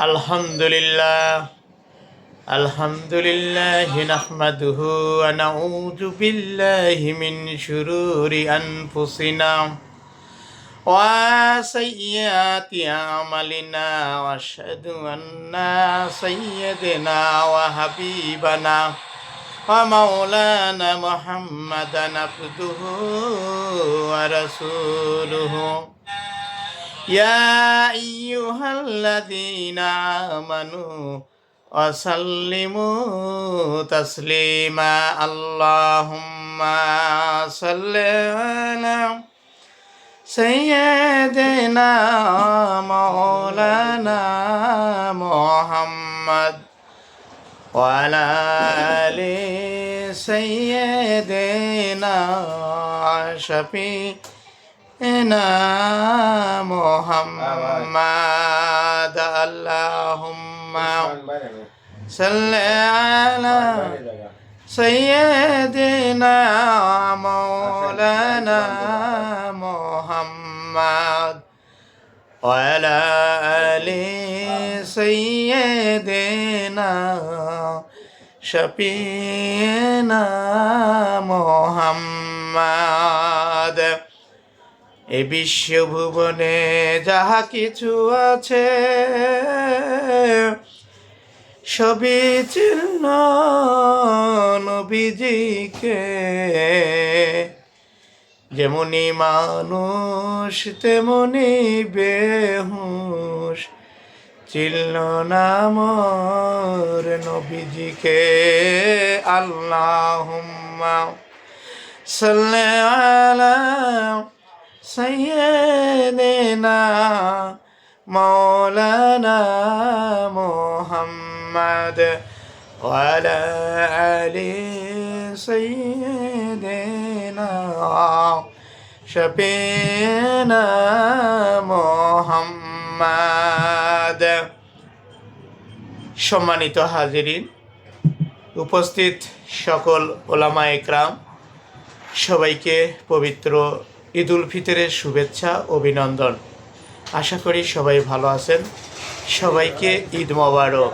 الحمد لله الحمد لله نحمده ونعوذ بالله من شرور أنفسنا وسيئات أعمالنا وأشهد أن سيدنا وحبيبنا ومولانا محمدا عبده ورسوله يا أيها الذين آمنوا وسلموا تسليما. اللهم صل على سيدنا مولانا محمد وعلى آل سيدنا إنا محمد اللهم صل على سيدنا مولانا محمد وعلى آل سيدنا شفينا محمد. এ বিশ্বভুবনে যাহা কিছু আছে, সবই চিহ্ন নবীজিকে। যেমনি মানুষ, তেমনি বেহুশ চিল্ল নামর নবীজিকে। আল্লাহুম্মা সাল্লি আলা সাইয়্যিদিনা মাওলানা মুহাম্মদ وعلى آل سيدنا شفينا মোহাম্মদ সম্মানিত হাজিরিন উপস্থিত সকল ওলামা একরাম সবাইকে পবিত্র ঈদুল ফিতরের শুভেচ্ছা অভিনন্দন। আশা করি সবাই ভালো আছেন। সবাইকে ঈদ মোবারক।